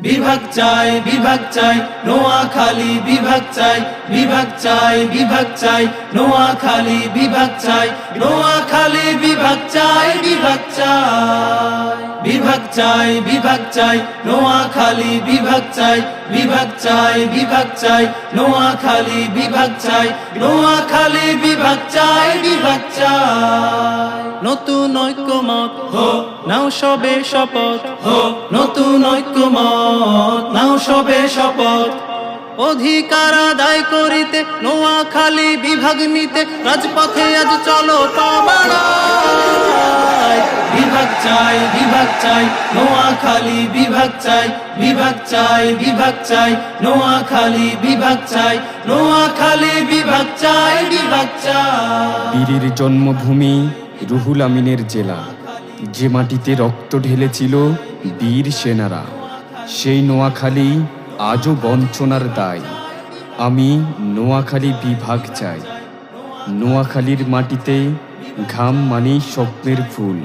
বিভাগ চাই বিভাগ চাই নোয়াখালী বিভাগ চাই। বিভাগ চাই বিভাগ চাই নোয়াখালী বিভাগ চাই নোয়াখালী বিভাগ চাই বিভাগ চাই বিভাগ চাই বিভাগ চাই নোয়াখালী বিভাগ চাই বিভাগ চাই বিভাগ চাই নোয়াখালী বিভাগ চাই নোয়াখালী বিভাগ চাই বিভাগ চাই নতুন ঐক্যমত হো নাও সবে শপথ হো নতুন ঐক্যমত নাও সবে শপথ অধিকার আদায় করিতে নোয়াখালী বিভাগ নিতে রাজপথে আজ চলো বিভাগ চাই বিভাগ চাই, নোয়াখালী বিভাগ চাই বিভাগ চাই বিভাগ চাই, নোয়াখালী বিভাগ চাই, নোয়াখালী বিভাগ চাই বিভাগ চাই। বীরের জন্মভূমি রুহুল আমিনের জেলা। যে মাটিতে রক্ত ঢেলেছিল বীর সেনারা, সেই নোয়াখালী আজও বঞ্চনার দায়। আমি নোয়াখালী বিভাগ চাই। নোয়াখালীর মাটিতে ঘাম মানেই স্বপ্নের ফুল।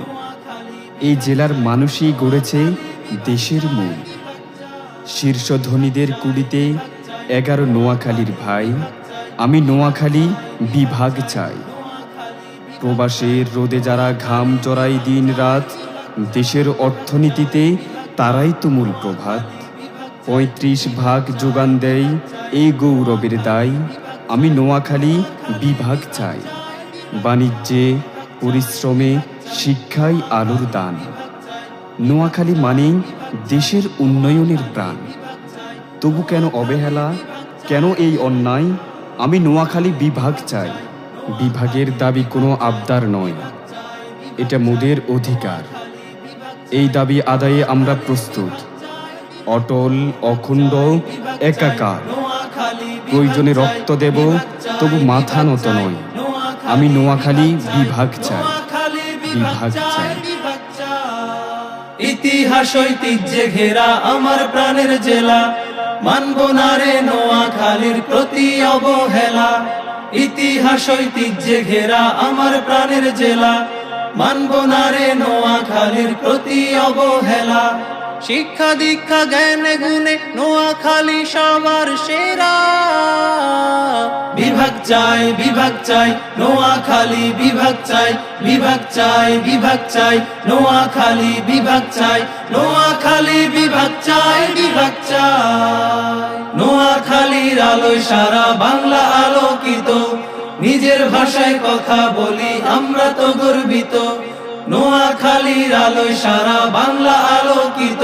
এই জেলার মানুষই গড়েছে দেশের মূল। শীর্ষ ধনীদের কুড়িতে এগারো নোয়াখালীর ভাই। আমি নোয়াখালী বিভাগ চাই। প্রবাসের রোদে যারা ঘাম জড়াই দিন রাত দেশের অর্থনীতিতে তারাই তো মূল প্রভাত। পঁয়ত্রিশ ভাগ যোগান দেয় এই গৌরবের দায় আমি নোয়াখালী বিভাগ চাই। বাণিজ্যে, পরিশ্রমে শিক্ষায় আলোর দান। নোয়াখালী মানেই দেশের উন্নয়নের প্রাণ। তবু কেন অবহেলা? কেন এই অন্যায়? আমি নোয়াখালী বিভাগ চাই। বিভাগের দাবি কোনো আবদার নয়। এটা মোদের অধিকার। এই দাবি আদায়ে আমরা প্রস্তুত। অটল, অখণ্ড, একাকার। প্রয়োজনে রক্ত দেব, তবু মাথা নত নয়। আমি নোয়াখালী বিভাগ চাই। বিভাগ চাই। ইতিহাস, ঐতিহ্যে ঘেরা আমার প্রাণের জেলা। মানব না রে নোয়াখালীর প্রতি অবহেলা। ইতিহাস, ঐতিহ্যে ঘেরা আমার প্রাণের জেলা। মানব না রে নোয়াখালীর প্রতি অবহেলা। শিক্ষা দীক্ষা, জ্ঞান গুণে, নোয়াখালী সবার সেরা। বিভাগ চাই বিভাগ চাই, নোয়াখালী বিভাগ চাই বিভাগ চাই বিভাগ চাই, নোয়াখালী বিভাগ চাই, নোয়াখালী বিভাগ চাই বিভাগ চাই। নোয়াখালীর আলোয় সারা বাংলা আলোকিত, নিজের ভাষায় কথা বলি, আমরা তো গর্বিত। নোয়াখালীর আলোয় সারা বাংলা আলোকিত।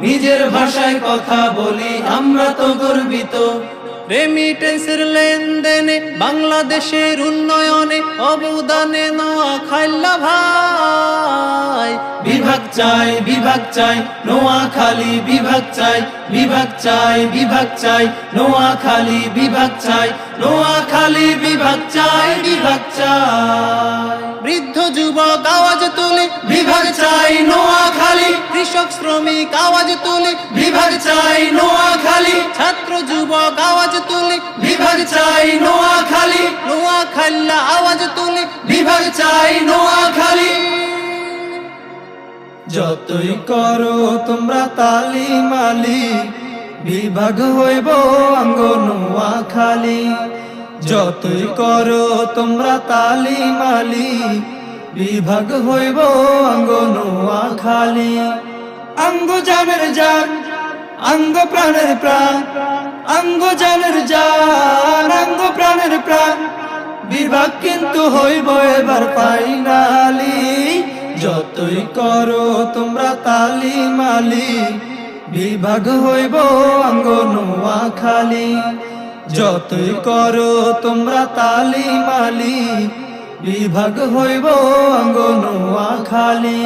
নিজের ভাষায় কথা বলি, আমরা তো গর্বিত। রেমিটেন্সের লেনদেনে, বাংলাদেশের উন্নয়নে, অবদানে নোয়াখাইল্লা ভাই। বিভাগ চাই বিভাগ চাই, নোয়াখালী বিভাগ চাই বিভাগ চাই বিভাগ চাই, নোয়াখালী বিভাগ চাই, নোয়াখালী বিভাগ চাই বিভাগ চাই। বৃদ্ধ যুবক বিভাগ চাই নোয়াখালী। কৃষক শ্রমিক আওয়াজ তুলে। বিভাগ চাই নোয়াখালী। ছাত্র যুবক আওয়াজ তুলে। বিভাগ চাই নোয়াখালী। নোয়াখাল্লা আওয়াজ তুলে। বিভাগ চাই নোয়াখালী। যতই করো তোমরা তালি মালি বিভাগ হইব অঙ্গ নোয়াখালী। যতই করো তোমরা তালি মালি বিভাগ হইব অঙ্গ নোয়াখালী অঙ্গ জানের জান অঙ্গ প্রাণের প্রাণ অঙ্গ জানের জান অঙ্গ প্রাণের প্রাণ। বিভাগ কিন্তু হইব এবার ফাইনালি। যতই করো তোমরা তালি মালি। বিভাগ হইব অঙ্গ নোয়াখালী যতই করো তোমরা তালি মালি। বিভাগ হইব অঙ্গন নোয়াখালী